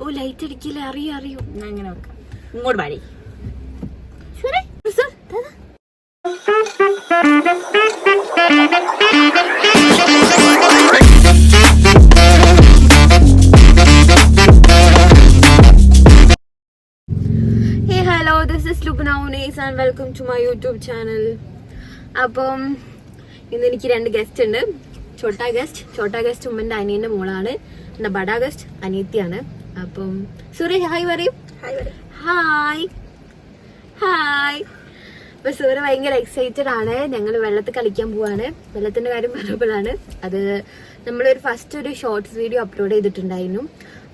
ഓ light അടിക്കില്ല? അറിയോ അറിയോ. ഞാൻ അങ്ങനെ വെക്കാം. ഇങ്ങോട്ട് പാടി hello this is Lukna Unees and welcome to my YouTube channel അപ്പം ഇന്ന് എനിക്ക് രണ്ട് ഗസ്റ്റ് ഉണ്ട്. ചോട്ടാ ഗസ്റ്റ് ചോട്ടാ ഗസ്റ്റ് ഉമ്മന്റെ അനിയന്റെ മോളാണ്. പിന്നെ ബഡാ ഗസ്റ്റ് അനിയത്തിയാണ്. അപ്പം സൂര്യ ഹായ് പറയും ഹായ് ഹായ് അപ്പൊ സൂര്യ ഭയങ്കര എക്സൈറ്റഡ് ആണ്. ഞങ്ങൾ വെള്ളത്തിൽ കളിക്കാൻ പോവാണ്. വെള്ളത്തിന്റെ കാര്യം പറഞ്ഞപ്പോഴാണ് അത് നമ്മളൊരു ഫസ്റ്റ് ഒരു ഷോർട്സ് വീഡിയോ അപ്ലോഡ് ചെയ്തിട്ടുണ്ടായിരുന്നു.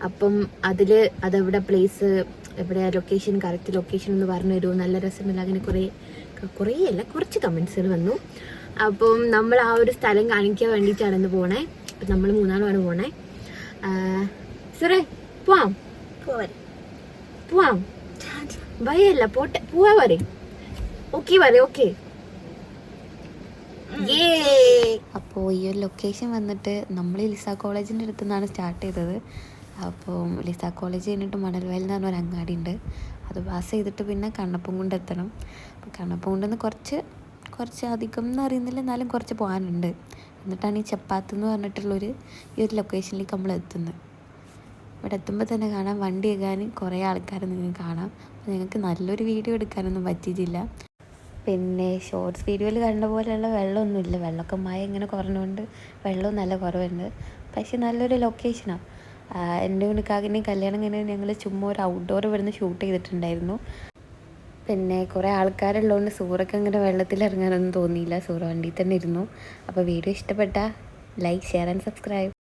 അപ്പം അതിൽ അതെവിടെ പ്ലേസ് എവിടെ ലൊക്കേഷൻ കറക്റ്റ് ലൊക്കേഷൻ എന്ന് പറഞ്ഞു തരുമോ? നല്ല രസമില്ല അങ്ങനെ കുറേ കുറേ അല്ല കുറച്ച് കമൻസുകൾ വന്നു. അപ്പം നമ്മൾ ആ ഒരു സ്ഥലം കാണിക്കാൻ വേണ്ടിയിട്ടാണ് ഇന്ന് പോണേ. അപ്പം നമ്മൾ മൂന്നാളുമാണ് പോണേ. സുരേ പോവാം. പോവാം. ഭയല്ല പോട്ടെ. പോവാ പറ ഓക്കെ പറ ഓക്കെ. അപ്പോൾ ഈ ഒരു ലൊക്കേഷൻ വന്നിട്ട് നമ്മൾ ലിസ കോളേജിന്റെ അടുത്ത് നിന്നാണ് സ്റ്റാർട്ട് ചെയ്തത്. അപ്പോൾ ലിസ കോളേജ് കഴിഞ്ഞിട്ട് മണൽവയൽ എന്ന് പറഞ്ഞ ഒരു അങ്ങാടി ഉണ്ട്. അത് പാസ് ചെയ്തിട്ട് പിന്നെ കണ്ണപ്പംകുണ്ട് എത്തണം. അപ്പോൾ കണ്ണപ്പംകുണ്ടിൽ നിന്ന് കുറച്ച് കുറച്ച് അധികം എന്ന് അറിയുന്നില്ല എന്നാലും കുറച്ച് പോകാനുണ്ട്. എന്നിട്ടാണ് ഈ ചപ്പാത്ത് എന്ന് പറഞ്ഞിട്ടുള്ളൊരു ഈ ഒരു ലൊക്കേഷനിലേക്ക് നമ്മൾ എത്തുന്നത്. ഇവിടെ എത്തുമ്പോൾ തന്നെ കാണാം. വണ്ടി എടുക്കാൻ കുറേ ആൾക്കാർ നിങ്ങൾക്ക് കാണാം. അപ്പോൾ നിങ്ങൾക്ക് നല്ലൊരു വീഡിയോ എടുക്കാനൊന്നും പറ്റിയിട്ടില്ല. പിന്നെ ഷോർട്സ് വീഡിയോയിൽ കണ്ട പോലെയുള്ള വെള്ളമൊന്നുമില്ല. വെള്ളമൊക്കെ മഴ ഇങ്ങനെ കുറഞ്ഞുകൊണ്ട് വെള്ളവും നല്ല കുറവുണ്ട്. പക്ഷെ നല്ലൊരു ലൊക്കേഷനാണ് എന്റെ ഉണിക്കാകിനെ കല്യാണം കഴിഞ്ഞ് ഞങ്ങൾ ചുമ്മാ ഒരു ഔട്ട്ഡോർ ഇവിടുന്ന് ഷൂട്ട് ചെയ്തിട്ടുണ്ടായിരുന്നു. പിന്നെ കുറേ ആൾക്കാരുള്ളതുകൊണ്ട് സൂറൊക്കെ അങ്ങനെ വെള്ളത്തിൽ ഇറങ്ങാനൊന്നും തോന്നിയില്ല. സൂറ വണ്ടിയിൽ തന്നെ ഇരുന്നു. അപ്പോൾ വീഡിയോ ഇഷ്ടപ്പെട്ട ലൈക്ക് ഷെയർ ആൻഡ് സബ്സ്ക്രൈബ്